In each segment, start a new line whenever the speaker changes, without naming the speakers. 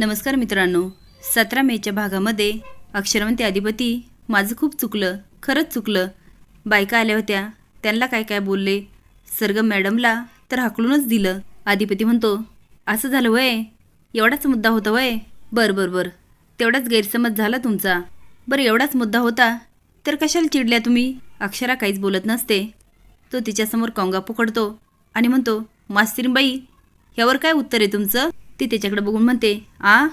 नमस्कार मित्रांनो. सतरा मेच्या भागामध्ये अक्षरवंती अधिपती माझं खूप चुकलं खरंच चुकलं. बायका आल्या होत्या. त्यांना काय काय बोलले? सरगम मॅडमला तर हाकलूनच दिलं. अधिपती म्हणतो असं झालं वय? एवढाच मुद्दा होता वय? बरं बरं बरं. तेवढाच गैरसमज झाला तुमचा. बरं एवढाच मुद्दा होता. तर कशाला चिडल्या तुम्ही? अक्षरा काहीच बोलत नसते. तो तिच्यासमोर कोंगा पकडतो आणि म्हणतो मास्तीरबाई ह्यावर काय उत्तर आहे तुमचं? ती त्याच्याकडे बघून म्हणते आ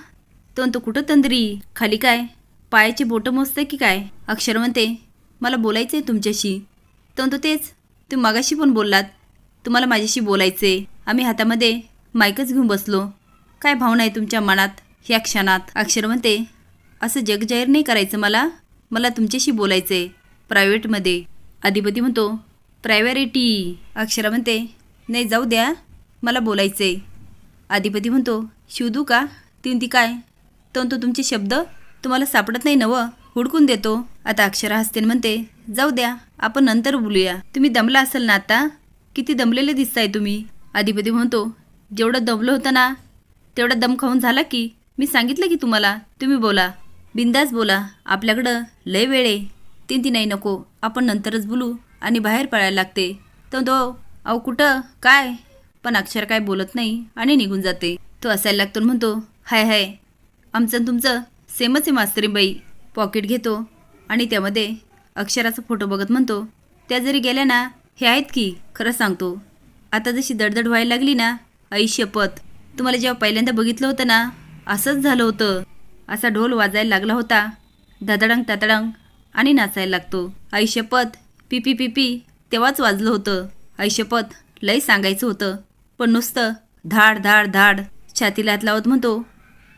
तो कुठं तंद्री? खाली काय? पायाची बोटं मोजते की काय? अक्षर म्हणते मला बोलायचं आहे तुमच्याशी. तो तेच तुम्ही मागाशी पण बोललात. तुम्हाला माझ्याशी बोलायचं आहे आम्ही हातामध्ये माईकच घेऊन बसलो. काय भावना आहे तुमच्या मनात ह्या क्षणात? अक्षर म्हणते असं जग जाहीर नाही करायचं मला. मला तुमच्याशी बोलायचं आहे प्रायव्हेटमध्ये. अधिपती म्हणतो प्रायव्हेरिटी. अक्षरा म्हणते नाही जाऊ द्या. मला बोलायचं आहे अधिपती म्हणतो शिवदू का? ती म्हणती काय? तो तुमचे शब्द तुम्हाला सापडत नाही नवं. हुडकून देतो. आता अक्षरा हस्तेन म्हणते जाऊ द्या आपण नंतर बोलूया. तुम्ही दमला असाल ना आता? किती दमलेले दिसताय तुम्ही. अधिपती म्हणतो जेवढं दमलं होतं ना तेवढा दम खाऊन झाला की? मी सांगितलं की तुम्हाला तुम्ही बोला. बिंदास बोला. आपल्याकडं लय वेळ आहे. तीन ती नाही नको. आपण नंतरच बोलू आणि बाहेर पळायला लागते. तर तो अहो कुठं? काय? पण अक्षर काय बोलत नाही आणि निघून जाते. तो असायला लागतो म्हणतो हाय हाय आमचं तुमचं सेमच आहे मास्तरी बाई पॉकेट घेतो आणि त्यामध्ये अक्षराचा फोटो बघत म्हणतो त्या जरी गेल्या ना हे आहेत की? खरं सांगतो. आता जशी दडदड व्हायला लागली ना आई शपथ तुम्हाला जेव्हा पहिल्यांदा बघितलं होतं ना असंच झालं होतं. असा ढोल वाजायला लागला होता. धडडंग ततडंग आणि नाचायला लागतो. आई शपथ पिपी पिपी तेव्हाच वाजलं होतं. आई शपथ लय सांगायचं होतं. पण नुसतं धाड धाड धाड छातीला हात लावत म्हणतो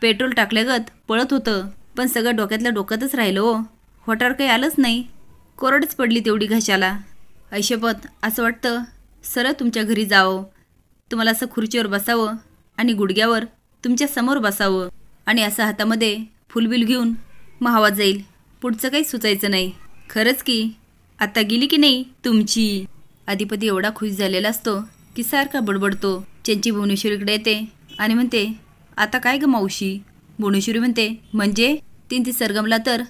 पेट्रोल टाकल्यागत पळत होतं पण सगळं डोक्यातल्या डोक्यातच राहिलं हो. होटार काही आलंच नाही. कोरडच पडली तेवढी घशाला. ऐशपत असं वाटतं सरळ तुमच्या घरी जावं. तुम्हाला असं खुर्चीवर बसावं आणि गुडघ्यावर तुमच्यासमोर बसावं आणि असं हातामध्ये फुलबिल घेऊन महावा जाईल. पुढचं काही सुचायचं नाही. खरंच की आता गेली की नाही तुमची? अधिपती एवढा खुश झालेला असतो. की सारखा बडबडतो. त्यांची भुवनेश्वरीकडे येते आणि म्हणते आता काय ग मावशी? भुवनेश्वरी म्हणते म्हणजे? तीन ती सरगमला तर?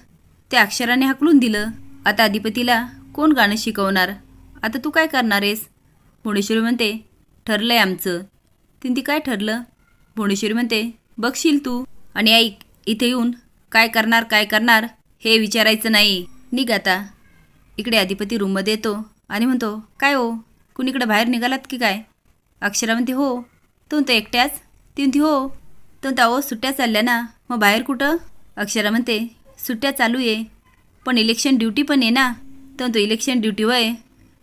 त्या अक्षराने हाकलून दिलं. आता अधिपतीला कोण गाणं शिकवणार? आता तू काय करणार आहेस? भुवनेश्वरी म्हणते ठरलंय आमचं. तीन ती काय ठरलं? भुवनेश्वरी म्हणते बघशील तू. आणि ऐक इथे येऊन काय करणार काय करणार हे विचारायचं नाही. निघ आता. इकडे अधिपती रूममध्ये येतो आणि म्हणतो काय हो? कुणीकडे बाहेर निघालात की काय? अक्षरा म्हणते हो. तो म्हणतो एकट्याच? ती म्हणते हो. तो म्हणतो अहो सुट्ट्या चालल्या ना. मग बाहेर कुठं? अक्षरा म्हणते सुट्ट्या चालू आहे पण इलेक्शन ड्युटी पण आहे ना. तो म्हणतो इलेक्शन ड्युटी वय.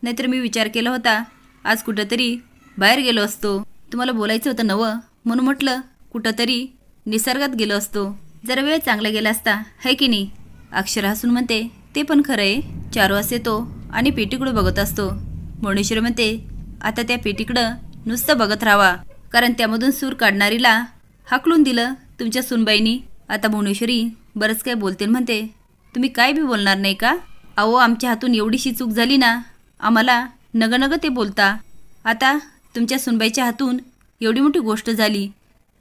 नाहीतर मी विचार केला होता आज कुठंतरी बाहेर गेलो असतो. तुम्हाला बोलायचं होतं नवं. म्हणून म्हटलं कुठंतरी निसर्गात गेलो असतो. जरा वेळ चांगला गेला असता है की नाही? अक्षर हसून म्हणते ते पण खरं आहे. चार वाज येतो आणि पेटीकडं बघत असतो. भुवनेश्वरी म्हणते आता त्या पेटीकडं नुसतं बघत राहावा कारण त्यामधून सूर काढणारीला हाकलून दिलं तुमच्या सुनबाईनी. आता भुवनेश्वरी बरंच काय बोलते म्हणते तुम्ही काय बी बोलणार नाही का? अहो आमच्या हातून एवढीशी चूक झाली ना आम्हाला नग ते बोलता. आता तुमच्या सुनबाईच्या हातून एवढी मोठी गोष्ट झाली.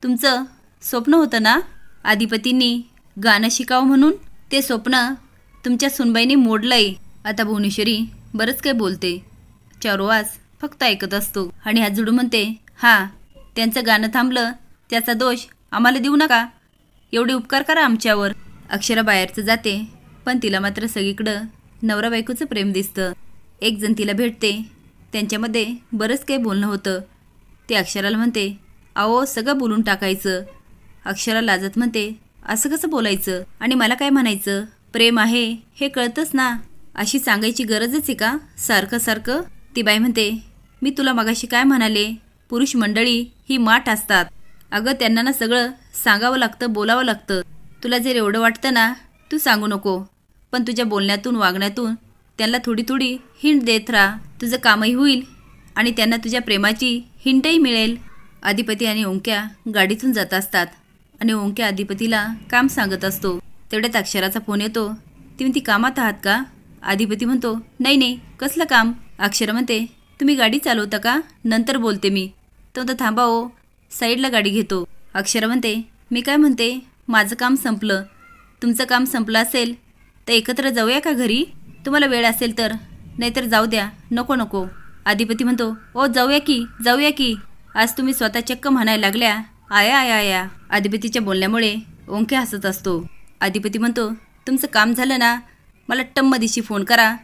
तुमचं स्वप्न होतं ना आधिपतींनी गाणं शिकावं म्हणून ते स्वप्न तुमच्या सुनबाईने मोडलंय. आता भुवनेश्वरी बरंच काय बोलते. चारोवास फक्त ऐकत असतो. आणि हात जोडून म्हणते हां त्यांचं गाणं थांबलं त्याचा दोष आम्हाला देऊ नका. एवढे उपकार करा आमच्यावर. अक्षरा बाहेरचं जाते पण तिला मात्र सगळीकडं नवरा बायकोचं प्रेम दिसतं. एकजण तिला भेटते त्यांच्यामध्ये बरंच काही बोलणं होतं. ते अक्षराला म्हणते अहो सगळं बोलून टाकायचं. अक्षरा लाजत म्हणते असं कसं बोलायचं? आणि मला काय म्हणायचं? प्रेम आहे हे कळतंच ना. अशी सांगायची गरजच आहे का? सारखं सारखं? ती बाई म्हणते मी तुला मगाशी काय म्हणाले? पुरुष मंडळी ही माठ असतात. अगं त्यांना ना सगळं सांगावं लागतं बोलावं लागतं. तुला जर एवढं वाटतं ना तू सांगू नको. पण तुझ्या बोलण्यातून वागण्यातून त्यांना थोडी थोडी हिंट देत राहा. तुझं कामही होईल आणि त्यांना तुझ्या प्रेमाची हिंटही मिळेल. अधिपती आणि ओंक्या गाडीतून जात असतात आणि ओंक्या अधिपतीला काम सांगत असतो. तेवढ्यात अक्षराचा फोन येतो. ती म्हणती कामात आहात का? अधिपती म्हणतो नाही नाही कसलं काम? अक्षर म्हणते तुम्ही गाडी चालवता का? नंतर बोलते मी. तो तर थांबा हो साईडला गाडी घेतो. अक्षर म्हणते मी काय म्हणते? माझं काम संपलं. तुमचं काम संपलं असेल तर एकत्र जाऊया का घरी? तुम्हाला वेळ असेल तर. नाहीतर जाऊ द्या नको नको. अधिपती म्हणतो ओ जाऊया की जाऊया की. आज तुम्ही स्वतः चक्क म्हणायला लागल्या. आया आया आया. अधिपतीच्या बोलण्यामुळे ओंके हसत असतो. अधिपती म्हणतो तुमचं काम झालं ना? मला टम्म दिशी फोन करा.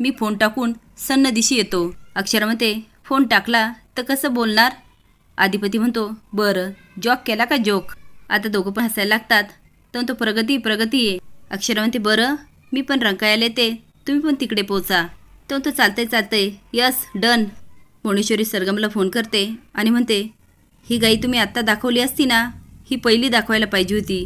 मी फोन टाकून सन्न दिशी येतो. अक्षरामध्ये म्हणते फोन टाकला तर कसं बोलणार? आधिपती म्हणतो बरं जॉक केला का जोक आता दोघं पण हसायला लागतात. तर म्हणतो प्रगती प्रगती आहे अक्षरामध्ये म्हणते बरं मी पण रंकायला येते. तुम्ही पण तिकडे पोचा. तो म्हणतो चालतंय चालतंय. Yes done. भुवनेश्वरी सरगमला फोन करते आणि म्हणते ही गाई तुम्ही आत्ता दाखवली असती ना ही पहिली दाखवायला पाहिजे होती.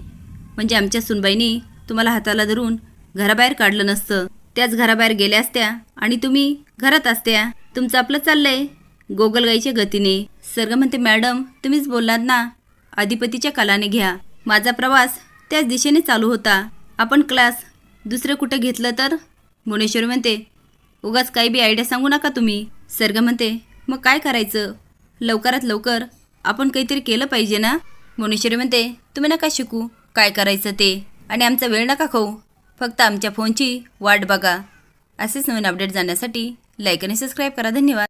म्हणजे आमच्या सुनबाईनी तुम्हाला हाताला धरून घराबाहेर काढलं नसतं. त्याच घराबाहेर गेल्या असत्या आणि तुम्ही घरात असत्या. तुमचं आपलं चाललंय. गोगलगाईच्या गतीने. सर्ग म्हणते मॅडम तुम्हीच बोललात ना? अधिपतीच्या कलाने घ्या. माझा प्रवास त्याच दिशेने चालू होता. आपण क्लास दुसरं कुठं घेतलं तर? भुवनेश्वरी म्हणते उगाच काही बी आयडिया सांगू नका तुम्ही. सर्ग म्हणते मग काय करायचं? लवकरात लवकर आपण काहीतरी केलं पाहिजे ना? मुनेश्वरी म्हणते तुम्ही नका शिकू. काय करायचं ते? आणि आमचा वेळ नका खाऊ. फक्त आमच्या फोनची वाट बघा. असेच नवीन अपडेट जाण्यासाठी लाईक आणि सबस्क्राईब करा. धन्यवाद.